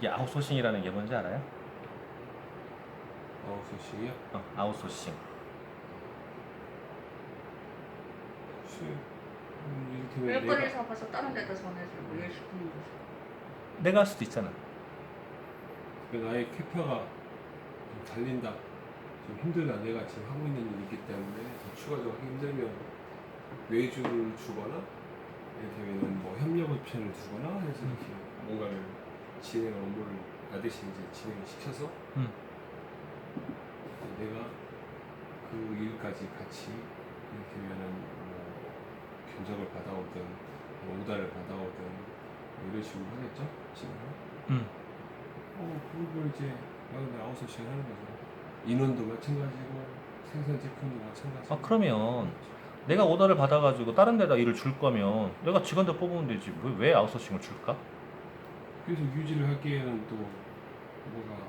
이게 아웃소싱이라는 게 뭔지 알아요? 아웃소싱이요? 어, 아웃소싱. 수 음, 이렇게 왜 되면 거를 내가 잡아서 다른 데다 전해주고 일 시키는 거죠. 내가 할 수도 있잖아. 그 나의 캐파가 좀 달린다 좀 힘들다 내가 지금 하고 있는 일이 있기 때문에 더 추가적으로 하기 힘들면 외주를 주거나 이를테면 뭐 협력 업체를 두거나 해서 이렇게 뭔가를 진행 업무를 나듯이 이제 진행을 시켜서 음. 내가 그 일까지 같이 이를테면은 뭐 견적을 받아오든 뭐 오다를 받아오든 뭐 이런 식으로 하겠죠 진행을 음. 어, 그걸 이제 나는 아웃소싱 하는 거죠. 인원도 마찬가지고 생산 제품도 마찬가지고. 아 그러면 내가 오더를 받아가지고 다른 데다 일을 줄 거면 내가 직원들 뽑으면 되지. 왜, 왜 아웃소싱을 줄까? 그래서 유지를 하기에는 또 뭐가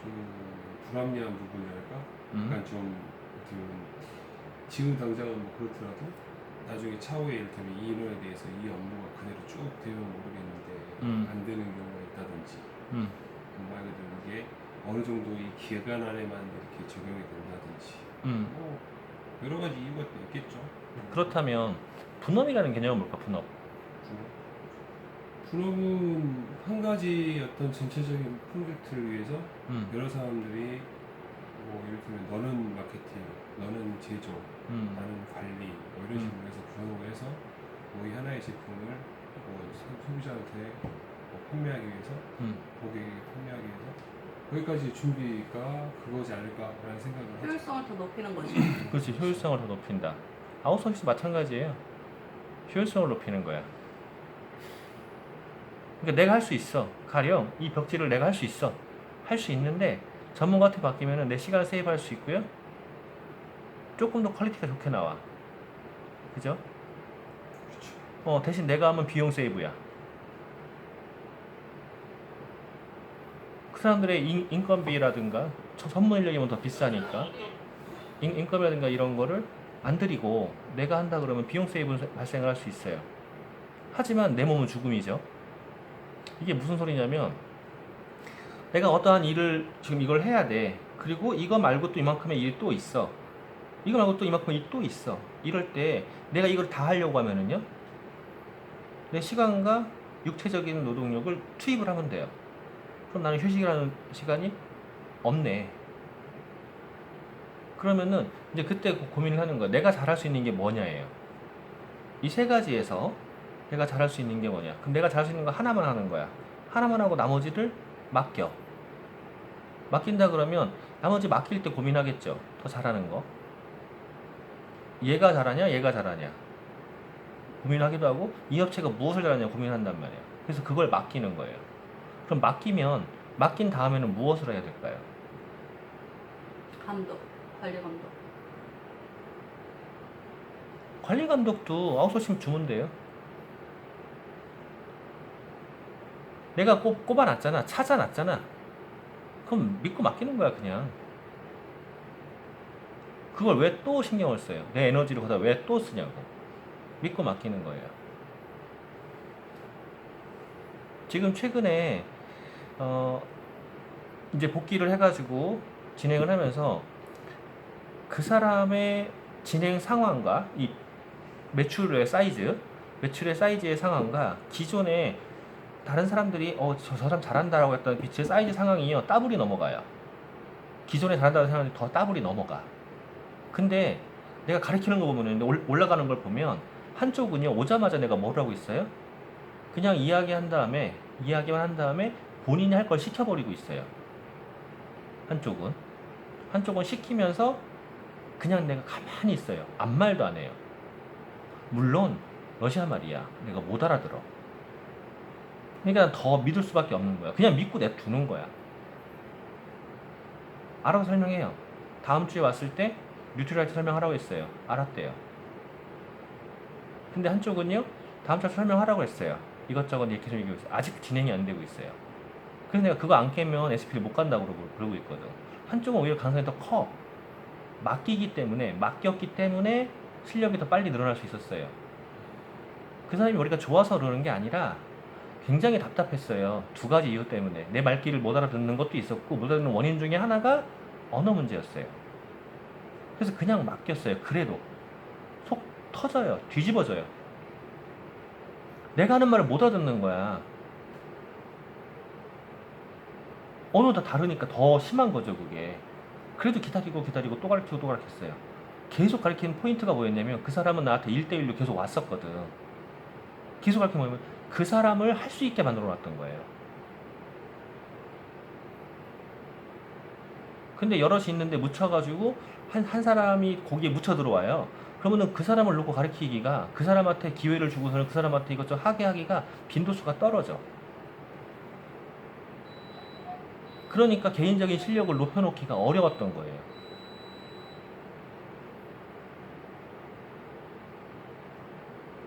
좀 불합리한 부분이랄까? 음. 약간 좀 어떻게 보면 지금 당장은 뭐 그렇더라도 나중에 차후에 이를테면 이 인원에 대해서 이 업무가 그대로 쭉 되면 모르겠는데 음. 안 되는 경우가 있다든지 음. 말 그대로 이게 어느 정도 이 기간 안에만 이렇게 적용이 된다든지 음. 뭐 여러 가지 이유가 있겠죠. 그렇다면 분업이라는 개념은 뭘까? 분업. 분업 은 한 가지 어떤 전체적인 프로젝트를 위해서 음. 여러 사람들이 뭐 이를테면 너는 마케팅, 너는 제조, 음. 나는 관리 뭐 이런 식으로 해서 분업을 해서 뭐 이 하나의 제품을 뭐 소- 소비자한테 뭐 판매하기 위해서 음. 고객에게 판매하기 위해서 거기까지 준비가 그거지 않을까라는 생각을 하죠. 효율성을 더 높이는 거지. 그렇지 효율성을 더 높인다. 아웃소싱도 마찬가지예요. 효율성을 높이는 거야. 그러니까 내가 할 수 있어. 가령 이 벽지를 내가 할 수 있어. 할 수 있는데 전문가한테 맡기면은 내 시간을 세이브할 수 있고요. 조금 더 퀄리티가 좋게 나와. 그죠? 어, 대신 내가 하면 비용 세이브야. 그 사람들의 인, 인건비라든가 저 전문 인력이면 더 비싸니까 인, 인건비라든가 이런 거를 안 들이고 내가 한다 그러면 비용 세이브는 발생을 할 수 있어요. 하지만 내 몸은 죽음이죠. 이게 무슨 소리냐면 내가 어떠한 일을 지금 이걸 해야 돼. 그리고 이거 말고 또 이만큼의 일이 또 있어. 이거 말고 또 이만큼의 일이 또 있어. 이럴 때 내가 이걸 다 하려고 하면은요. 내 시간과 육체적인 노동력을 투입을 하면 돼요. 그럼 나는 휴식이라는 시간이 없네. 그러면은 이제 그때 고- 고민을 하는 거야. 내가 잘할 수 있는 게 뭐냐예요. 이 세 가지에서 내가 잘할 수 있는 게 뭐냐. 그럼 내가 잘할 수 있는 거 하나만 하는 거야. 하나만 하고 나머지를 맡겨. 맡긴다 그러면 나머지 맡길 때 고민하겠죠. 더 잘하는 거. 얘가 잘하냐, 얘가 잘하냐. 고민하기도 하고 이 업체가 무엇을 잘하냐 고민한단 말이에요. 그래서 그걸 맡기는 거예요. 그럼 맡기면 맡긴 다음에는 무엇을 해야 될까요? 감독, 관리 감독. 관리 감독도 아웃소싱 주면 돼요. 내가 꼽, 꼽아놨잖아. 찾아놨잖아. 그럼 믿고 맡기는 거야, 그냥. 그걸 왜 또 신경을 써요? 내 에너지를 거다 왜 또 쓰냐고. 믿고 맡기는 거예요. 지금 최근에, 어, 이제 복귀를 해가지고 진행을 하면서 그 사람의 진행 상황과 이 매출의 사이즈, 매출의 사이즈의 상황과 기존에 다른 사람들이 어, 저 사람 잘한다라고 했던 빛의 사이즈 상황이요. 더블이 넘어가요. 기존에 잘한다는 사람이 더 더블이 넘어가. 근데 내가 가리키는 거 보면은 올- 올라가는 걸 보면 한쪽은요. 오자마자 내가 뭐라고 있어요? 그냥 이야기한 다음에 이야기만 한 다음에 본인이 할 걸 시켜버리고 있어요. 한쪽은 한쪽은 시키면서 그냥 내가 가만히 있어요. 아무 말도 안 해요. 물론 러시아 말이야. 내가 못 알아들어. 그러니까 더 믿을 수밖에 없는 거야. 그냥 믿고 내두는 거야. 알아서 설명해요. 다음 주에 왔을 때 뉴트럴라이트 설명하라고 했어요. 알았대요. 근데 한쪽은요. 다음 주에 설명하라고 했어요. 이것저것 좀 얘기하고 있어요. 아직 진행이 안 되고 있어요. 그래서 내가 그거 안 깨면 SP를 못 간다고 그러고, 그러고 있거든. 한쪽은 오히려 가능성이 더 커. 맡기기 때문에 맡겼기 때문에 실력이 더 빨리 늘어날 수 있었어요. 그 사람이 머리가 좋아서 그러는 게 아니라 굉장히 답답했어요. 두 가지 이유 때문에 내 말귀를 못 알아듣는 것도 있었고 못 알아듣는 원인 중에 하나가 언어 문제였어요. 그래서 그냥 맡겼어요. 그래도 속 터져요. 뒤집어져요. 내가 하는 말을 못 알아듣는 거야. 언어가 다르니까 더 심한 거죠, 그게. 그래도 기다리고 기다리고 또 가르치고 또 가르쳤어요. 계속 가르치는 포인트가 뭐였냐면 그 사람은 나한테 1대1로 계속 왔었거든. 계속 가르치면 뭐냐면 그 사람을 할 수 있게 만들어 놨던 거예요. 근데 여럿이 있는데 묻혀가지고 한, 한 사람이 거기에 묻혀 들어와요. 그러면은 그 사람을 놓고 가르치기가 그 사람한테 기회를 주고서는 그 사람한테 이것저것 하게 하기가 빈도수가 떨어져. 그러니까 개인적인 실력을 높여놓기가 어려웠던 거예요.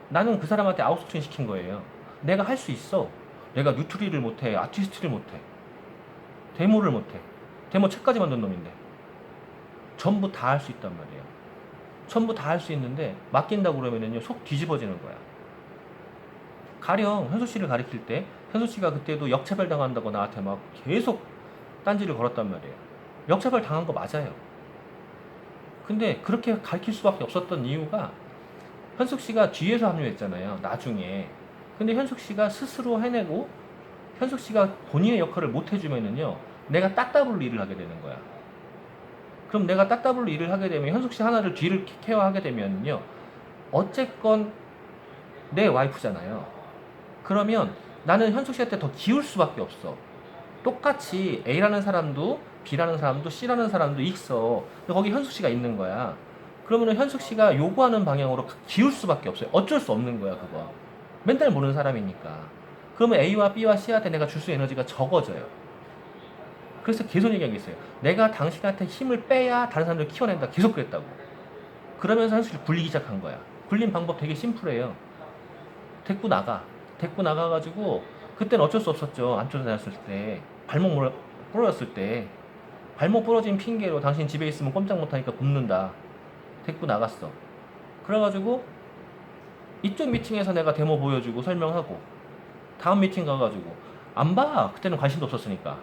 나는 그 사람한테 아웃소싱 시킨 거예요. 내가 할 수 있어. 내가 뉴트리를 못해, 아티스트를 못해, 데모를 못해. 데모 책까지 만든 놈인데 전부 다 할 수 있단 말이에요. 전부 다 할 수 있는데 맡긴다고 그러면은요 속 뒤집어지는 거야. 가령 현수 씨를 가리킬 때 현수 씨가 그때도 역차별 당한다고 나한테 막 계속 딴지를 걸었단 말이에요. 역차별 당한 거 맞아요. 근데 그렇게 가르칠 수밖에 없었던 이유가 현숙 씨가 뒤에서 합류했잖아요. 나중에. 근데 현숙 씨가 스스로 해내고 현숙 씨가 본인의 역할을 못 해주면은요. 내가 딱따블로 일을 하게 되는 거야. 그럼 내가 딱따블로 일을 하게 되면 현숙 씨 하나를 뒤를 케어하게 되면요. 어쨌건 내 와이프잖아요. 그러면 나는 현숙 씨한테 더 기울 수밖에 없어. 똑같이 A라는 사람도 B라는 사람도 C라는 사람도 있어. 근데 거기 현숙 씨가 있는 거야. 그러면은 현숙 씨가 요구하는 방향으로 기울 수밖에 없어요. 어쩔 수 없는 거야, 그거. 맨날 모르는 사람이니까. 그러면 A와 B와 C한테 내가 줄 수 에너지가 적어져요. 그래서 계속 얘기한 게 있어요. 내가 당신한테 힘을 빼야 다른 사람들을 키워낸다. 계속 그랬다고. 그러면서 현숙이 굴리기 시작한 거야. 굴린 방법 되게 심플해요. 데리고 나가. 데리고 나가가지고 그때는 어쩔 수 없었죠. 안 쫓아다녔을 때. 발목 부러졌을 때. 발목 부러진 핑계로 당신 집에 있으면 꼼짝 못하니까 굶는다. 데리고 나갔어. 그래가지고 이쪽 미팅에서 내가 데모 보여주고 설명하고 다음 미팅 가가지고 안 봐. 그때는 관심도 없었으니까.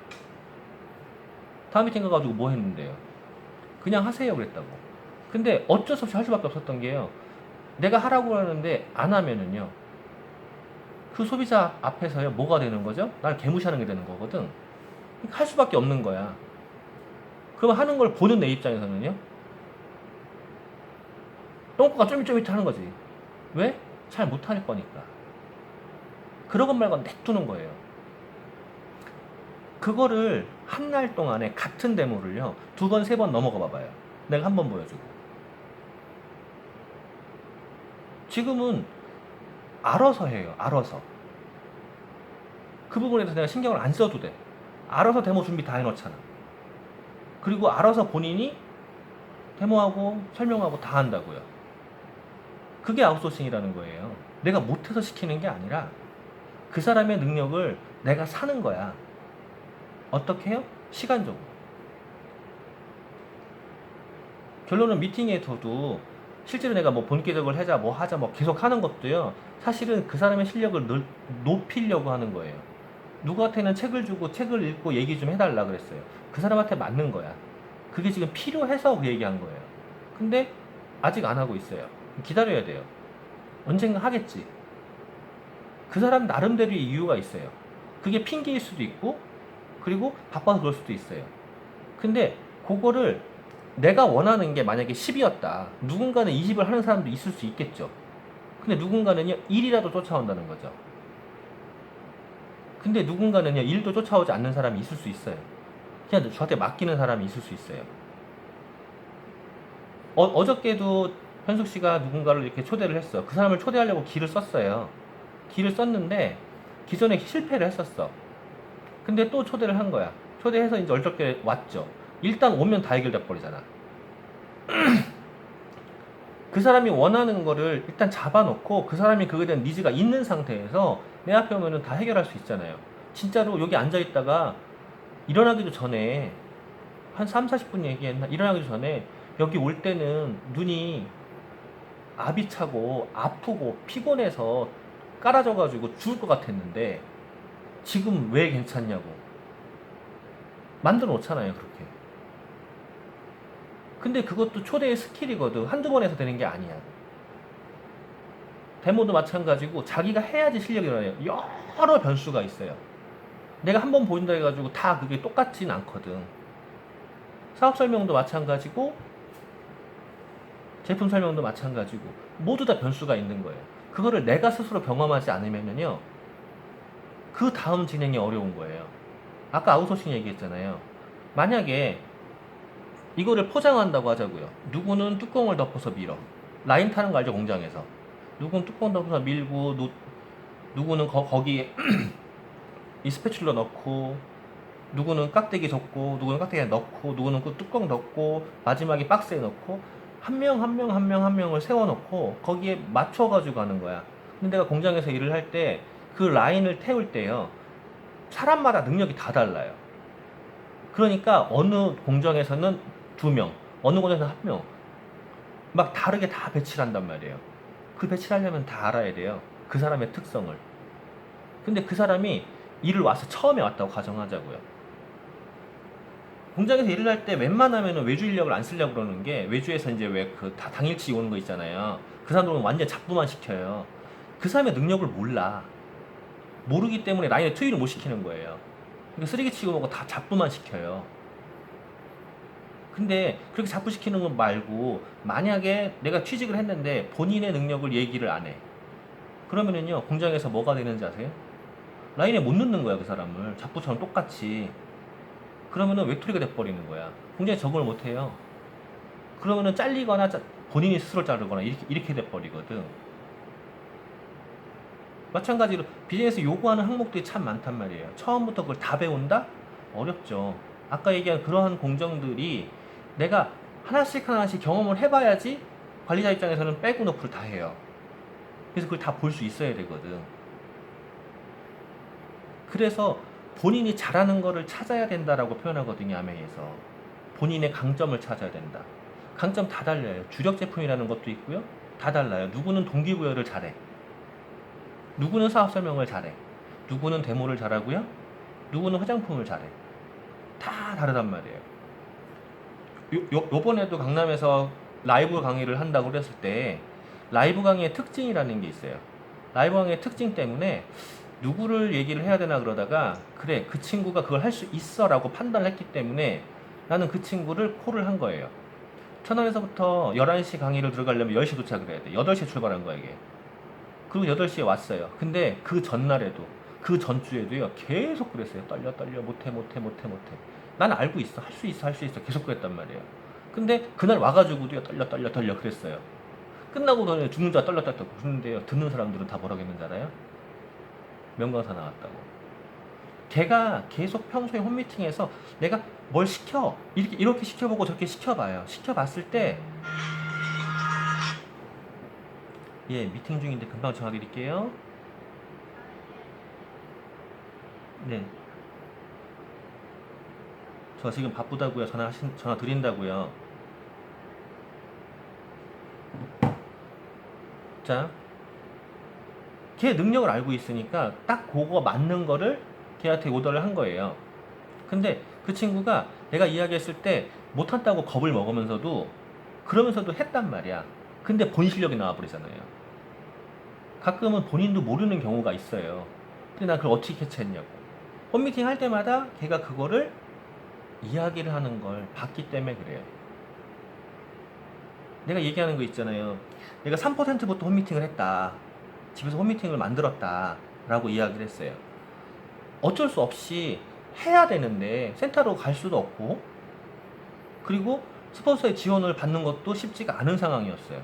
다음 미팅 가가지고 뭐 했는데요? 그냥 하세요 그랬다고. 근데 어쩔 수 없이 할 수밖에 없었던 게요. 내가 하라고 하는데 안 하면은요. 그 소비자 앞에서요 뭐가 되는 거죠? 날 개무시하는 게 되는 거거든. 그러니까 할 수밖에 없는 거야. 그럼 하는 걸 보는 내 입장에서는요. 똥꼬가 쫄깃쫄깃 하는 거지. 왜? 잘 못할 거니까. 것 말고 냅두는 거예요. 그거를 한 날 동안에 같은 데모를요, 두 번, 세 번 넘어가 봐봐요. 내가 한 번 보여주고. 지금은 알아서 해요, 알아서. 그 부분에 대해서 내가 신경을 안 써도 돼. 알아서 데모 준비 다 해놓잖아. 그리고 알아서 본인이 데모하고 설명하고 다 한다고요. 그게 아웃소싱이라는 거예요. 내가 못해서 시키는 게 아니라 그 사람의 능력을 내가 사는 거야. 어떻게 해요? 시간적으로. 결론은 미팅에서도 실제로 내가 뭐 본격적으로 하자, 뭐 하자, 뭐 계속 하는 것도요. 사실은 그 사람의 실력을 늘, 높이려고 하는 거예요. 누구한테는 책을 주고 책을 읽고 얘기 좀 해달라 그랬어요. 그 사람한테 맞는 거야. 그게 지금 필요해서 그 얘기한 거예요. 근데 아직 안 하고 있어요. 기다려야 돼요. 언젠가 하겠지. 그 사람 나름대로의 이유가 있어요. 그게 핑계일 수도 있고, 그리고 바빠서 그럴 수도 있어요. 근데 그거를 내가 원하는 게 만약에 10이었다. 누군가는 20을 하는 사람도 있을 수 있겠죠. 근데 누군가는요, 1이라도 쫓아온다는 거죠. 근데 누군가는요, 1도 쫓아오지 않는 사람이 있을 수 있어요. 그냥 저한테 맡기는 사람이 있을 수 있어요. 어, 어저께도 현숙 씨가 누군가를 이렇게 초대를 했어. 그 사람을 초대하려고 길을 썼어요. 길을 썼는데 기존에 실패를 했었어. 근데 또 초대를 한 거야. 초대해서 이제 얼적게 왔죠. 일단 오면 다 해결돼 버리잖아. 그 사람이 원하는 거를 일단 잡아놓고 그 사람이 그거에 대한 니즈가 있는 상태에서 내 앞에 오면은 다 해결할 수 있잖아요. 진짜로 여기 앉아 있다가 일어나기도 전에 한 3, 40분 얘기했나? 일어나기도 전에 여기 올 때는 눈이 압이 차고 아프고 피곤해서 깔아져가지고 죽을 것 같았는데 지금 왜 괜찮냐고. 만들어 놓잖아요, 그렇게. 근데 그것도 초대의 스킬이거든. 한두 번 해서 되는 게 아니야. 데모도 마찬가지고 자기가 해야지 실력이 일어나요. 여러 변수가 있어요. 내가 한 번 보인다 해가지고 다 그게 똑같진 않거든. 사업 설명도 마찬가지고 제품 설명도 마찬가지고 모두 다 변수가 있는 거예요. 그거를 내가 스스로 경험하지 않으면요. 그 다음 진행이 어려운 거예요. 아까 아웃소싱 얘기했잖아요. 만약에 이거를 포장한다고 하자고요. 누구는 뚜껑을 덮어서 밀어. 라인 타는 거 알죠, 공장에서. 누구는 뚜껑 덮어서 밀고, 누, 누구는 거, 거기에 이 스패출러 넣고, 누구는 깍대기 접고, 누구는 깍대기 넣고, 누구는 그 뚜껑 덮고, 마지막에 박스에 넣고, 한 명, 한 명, 한 명, 한 명을 세워놓고, 거기에 맞춰가지고 하는 거야. 근데 내가 공장에서 일을 할 때, 그 라인을 태울 때요, 사람마다 능력이 다 달라요. 그러니까 어느 공장에서는 두 명, 어느 공장에서는 한 명, 막 다르게 다 배치를 한단 말이에요. 그 배치를 하려면 다 알아야 돼요. 그 사람의 특성을. 근데 그 사람이 일을 와서 처음에 왔다고 가정하자고요. 공장에서 일을 할 때 웬만하면 외주 인력을 안 쓰려고 그러는 게 외주에서 이제 왜 그 다 당일치 오는 거 있잖아요. 그 사람들은 완전 잡부만 시켜요. 그 사람의 능력을 몰라. 모르기 때문에 라인에 투입을 못 시키는 거예요. 그러니까 쓰레기 치고 뭐고 다 잡부만 시켜요. 근데 그렇게 잡부 시키는 거 말고 만약에 내가 취직을 했는데 본인의 능력을 얘기를 안 해. 그러면은요 공장에서 뭐가 되는지 아세요? 라인에 못 넣는 거야 그 사람을 잡부처럼 똑같이. 그러면은 외톨이가 돼버리는 거야. 공장에 적응을 못 해요. 그러면은 잘리거나 짜- 본인이 스스로 자르거나 이렇게 이렇게 돼버리거든. 마찬가지로 비즈니스 요구하는 항목들이 참 많단 말이에요. 처음부터 그걸 다 배운다? 어렵죠. 아까 얘기한 그러한 공정들이 내가 하나씩 하나씩 경험을 해봐야지 관리자 입장에서는 빼고 놓고를 다 해요. 그래서 그걸 다 볼 수 있어야 되거든. 그래서 본인이 잘하는 거를 찾아야 된다라고 표현하거든요, 아메에서. 본인의 강점을 찾아야 된다. 강점 다 달라요. 주력 제품이라는 것도 있고요. 다 달라요. 누구는 동기부여를 잘해. 누구는 사업 설명을 잘해. 누구는 데모를 잘하고요. 누구는 화장품을 잘해. 다 다르단 말이에요. 요, 요, 요번에도 강남에서 라이브 강의를 한다고 그랬을 때 라이브 강의의 특징이라는 게 있어요. 라이브 강의의 특징 때문에 누구를 얘기를 해야 되나 그러다가 그래 그 친구가 그걸 할 수 있어 라고 판단을 했기 때문에 나는 그 친구를 콜을 한 거예요. 천안에서부터 11시 강의를 들어가려면 10시 도착을 해야 돼. 8시에 출발한 거야 이게. 그리고 8시에 왔어요. 근데 그 전날에도 그 전주에도요 계속 그랬어요. 떨려 떨려 못해 못해 못해 못해. 난 알고 있어 할 수 있어 할 수 있어 계속 그랬단 말이에요. 근데 그날 와가지고도요 떨려 떨려 떨려 그랬어요. 끝나고 너는 죽는 줄 떨려 떨려 그러는데요 듣는 사람들은 다 뭐라고 했는지 알아요? 명강사 나왔다고. 걔가 계속 평소에 홈미팅에서 내가 뭘 시켜 이렇게 이렇게 시켜보고 저렇게 시켜봐요. 시켜봤을 때 예, 미팅 중인데 금방 전화 드릴게요. 네. 저 지금 바쁘다고요. 전화 하신, 전화 드린다고요. 자. 걔 능력을 알고 있으니까 딱 그거 맞는 거를 걔한테 오더를 한 거예요. 근데 그 친구가 내가 이야기했을 때 못한다고 겁을 먹으면서도 그러면서도 했단 말이야. 근데 본 실력이 나와버리잖아요. 가끔은 본인도 모르는 경우가 있어요. 근데 난 그걸 어떻게 캐치했냐고. 홈미팅 할 때마다 걔가 그거를 이야기를 하는 걸 봤기 때문에 그래요. 내가 얘기하는 거 있잖아요. 내가 3%부터 홈미팅을 했다. 집에서 홈미팅을 만들었다. 라고 이야기를 했어요. 어쩔 수 없이 해야 되는데 센터로 갈 수도 없고 그리고 스폰서의 지원을 받는 것도 쉽지가 않은 상황이었어요.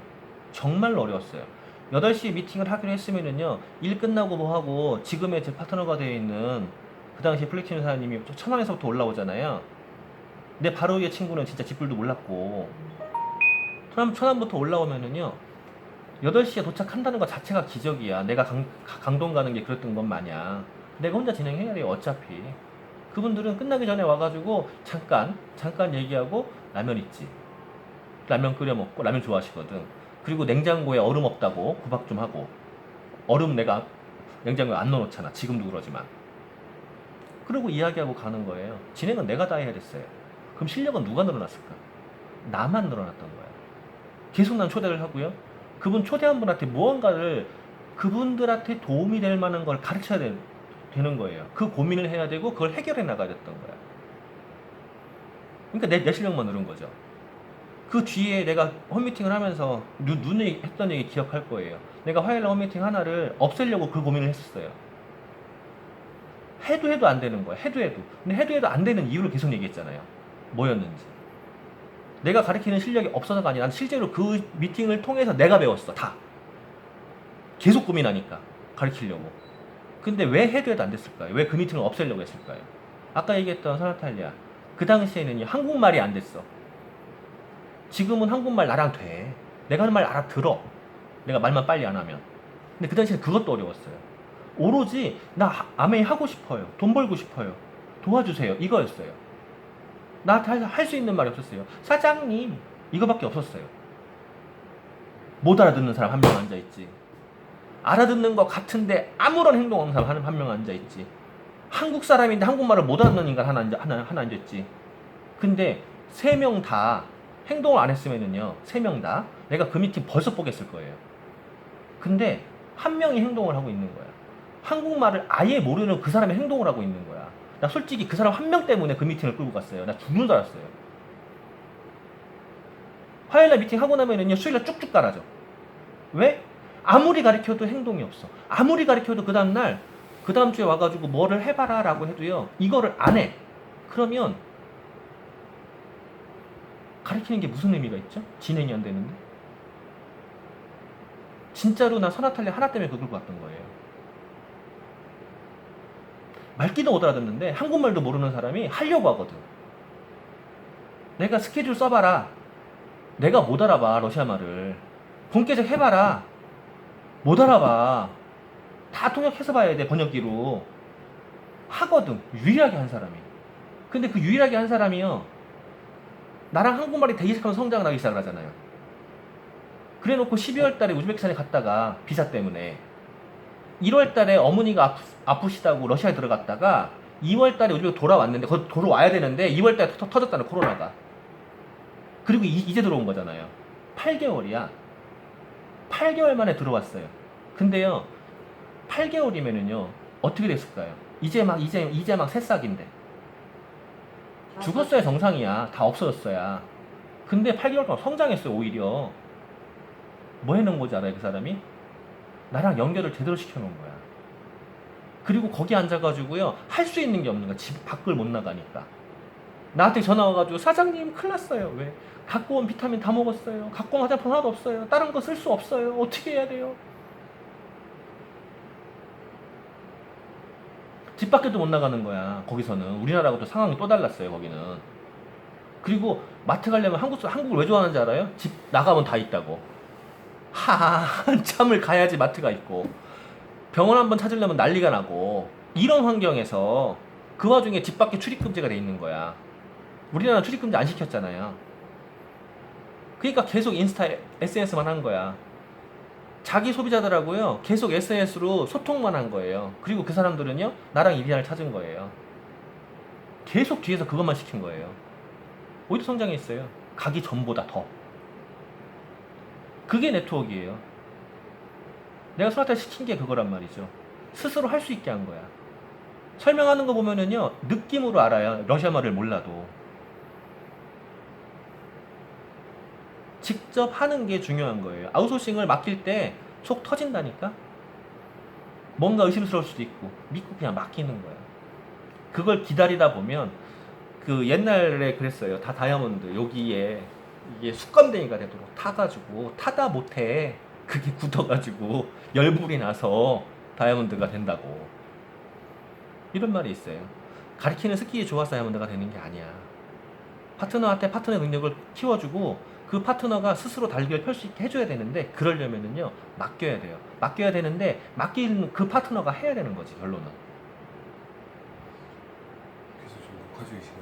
정말 어려웠어요. 8시에 미팅을 하기로 했으면은요, 일 끝나고 뭐 하고, 지금의 제 파트너가 되어 있는, 그 당시 플래티넘 사장님이 천안에서부터 올라오잖아요. 내 바로 위에 친구는 진짜 집불도 몰랐고, 천안, 천안부터 올라오면은요, 8시에 도착한다는 것 자체가 기적이야. 내가 강, 강동 가는 게 그랬던 것 마냥. 내가 혼자 진행해야 돼요, 어차피. 그분들은 끝나기 전에 와가지고, 잠깐, 잠깐 얘기하고, 라면 있지. 라면 끓여 먹고, 라면 좋아하시거든. 그리고 냉장고에 얼음 없다고 구박 좀 하고 얼음 내가 냉장고에 안 넣어놓잖아 지금도 그러지만 그러고 이야기하고 가는 거예요. 진행은 내가 다 해야 됐어요. 그럼 실력은 누가 늘어났을까? 나만 늘어났던 거야. 계속 난 초대를 하고요. 그분 초대한 분한테 무언가를 그분들한테 도움이 될 만한 걸 가르쳐야 되, 는 거예요. 그 고민을 해야 되고 그걸 해결해 나가야 됐던 거야. 그러니까 내, 내 실력만 늘은 거죠. 그 뒤에 내가 홈미팅을 하면서 눈, 눈에 했던 얘기 기억할 거예요. 내가 화요일 날 홈미팅 하나를 없애려고 그 고민을 했었어요. 해도 해도 안 되는 거야. 해도 해도. 근데 해도 해도 안 되는 이유를 계속 얘기했잖아요. 뭐였는지. 내가 가르치는 실력이 없어서가 아니라 난 실제로 그 미팅을 통해서 내가 배웠어. 다. 계속 고민하니까. 가르치려고. 근데 왜 해도 해도 안 됐을까요? 왜 그 미팅을 없애려고 했을까요? 아까 얘기했던 사나탈리아. 그 당시에는 한국말이 안 됐어. 지금은 한국말 나랑 돼. 내가 하는 말 알아들어. 내가 말만 빨리 안 하면. 근데 그 당시에 그것도 어려웠어요. 오로지 나 하- 아메이 하고 싶어요. 돈 벌고 싶어요. 도와주세요. 이거였어요. 나한테 할 수 있는 말이 없었어요. 사장님 이거밖에 없었어요. 못 알아듣는 사람 한 명 앉아 있지. 알아듣는 것 같은데 아무런 행동 없는 사람 한 명 앉아 있지. 한국 사람인데 한국말을 못 알아듣는 인간 하나 앉아 하나 하나 앉아 있지. 근데 세 명 다 행동을 안 했으면은요. 세 명 다 내가 그 미팅 벌써 뽀겠을 거예요. 근데 한 명이 행동을 하고 있는 거야. 한국말을 아예 모르는 그 사람이 행동을 하고 있는 거야. 나 솔직히 그 사람 한 명 때문에 그 미팅을 끌고 갔어요. 나 죽는 줄 알았어요. 화요일날 미팅 하고 나면은요 수요일날 쭉쭉 깔아줘. 왜? 아무리 가르쳐도 행동이 없어. 아무리 가르쳐도 그 다음날 그 다음 주에 와가지고 뭐를 해봐라 라고 해도요 이거를 안 해. 그러면 가르치는 게 무슨 의미가 있죠? 진행이 안 되는데. 진짜로 나 선화탈리 하나 때문에 그걸 갔던 거예요. 말귀도 못 알아듣는데 한국말도 모르는 사람이 하려고 하거든. 내가 스케줄 써봐라. 내가 못 알아봐 러시아 말을. 본계적 해봐라. 못 알아봐. 다 통역해서 봐야 돼 번역기로. 하거든. 유일하게 한 사람이. 근데 그 유일하게 한 사람이요. 나랑 한국말이 되기 시작하면 성장을 하기 시작을 하잖아요. 그래 놓고 12월 달에 우즈베키스탄에 갔다가 비자 때문에 1월 달에 어머니가 아프, 아프 시다고 러시아에 들어갔다가 2월 달에 우즈베키 돌아왔는데 거 돌아와야 되는데 2월 달에 터, 터졌다는 코로나가. 그리고 이, 제 들어온 거잖아요. 8개월이야. 8개월 만에 들어왔어요. 근데요. 8개월이면은요. 어떻게 됐을까요? 이제 막 이제 이제 막 새싹인데. 죽었어야 정상이야. 다 없어졌어야. 근데 8개월 동안 성장했어요, 오히려. 뭐 해놓은 거지 알아요, 그 사람이? 나랑 연결을 제대로 시켜놓은 거야. 그리고 거기 앉아가지고요, 할 수 있는 게 없는 거야. 집 밖을 못 나가니까. 나한테 전화 와가지고, 사장님, 큰일 났어요. 왜? 갖고 온 비타민 다 먹었어요. 갖고 온 화장품 하나도 없어요. 다른 거 쓸 수 없어요. 어떻게 해야 돼요? 집 밖에도 못 나가는 거야. 거기서는 우리나라하고 또 상황이 또 달랐어요. 거기는. 그리고 마트 가려면 한국 한국을 왜 좋아하는지 알아요? 집 나가면 다 있다고. 하 한참을 가야지 마트가 있고 병원 한번 찾으려면 난리가 나고 이런 환경에서 그 와중에 집 밖에 출입 금지가 돼 있는 거야. 우리나라 출입 금지 안 시켰잖아요. 그러니까 계속 인스타 SNS만 한 거야. 자기 소비자들하고요 계속 SNS로 소통만 한 거예요. 그리고 그 사람들은요 나랑 이리안을 찾은 거예요. 계속 뒤에서 그것만 시킨 거예요. 오히려 성장했어요. 가기 전보다 더. 그게 네트워크예요. 내가 소나타 시킨 게 그거란 말이죠. 스스로 할 수 있게 한 거야. 설명하는 거 보면은요 느낌으로 알아요. 러시아 말을 몰라도. 직접 하는 게 중요한 거예요. 아웃소싱을 맡길 때 속 터진다니까? 뭔가 의심스러울 수도 있고, 믿고 그냥 맡기는 거야. 그걸 기다리다 보면, 그 옛날에 그랬어요. 다 다이아몬드, 여기에 이게 습관댕이가 되도록 타가지고, 타다 못해. 그게 굳어가지고, 열불이 나서 다이아몬드가 된다고. 이런 말이 있어요. 가르치는 스킬이 좋아서 다이아몬드가 되는 게 아니야. 파트너한테 파트너 능력을 키워주고 그 파트너가 스스로 달기를 펼수 있게 해줘야 되는데 그러려면은요 맡겨야 돼요. 맡겨야 되는데 맡기는 그 파트너가 해야 되는 거지 결론은. 그래서 좀 녹화 중이신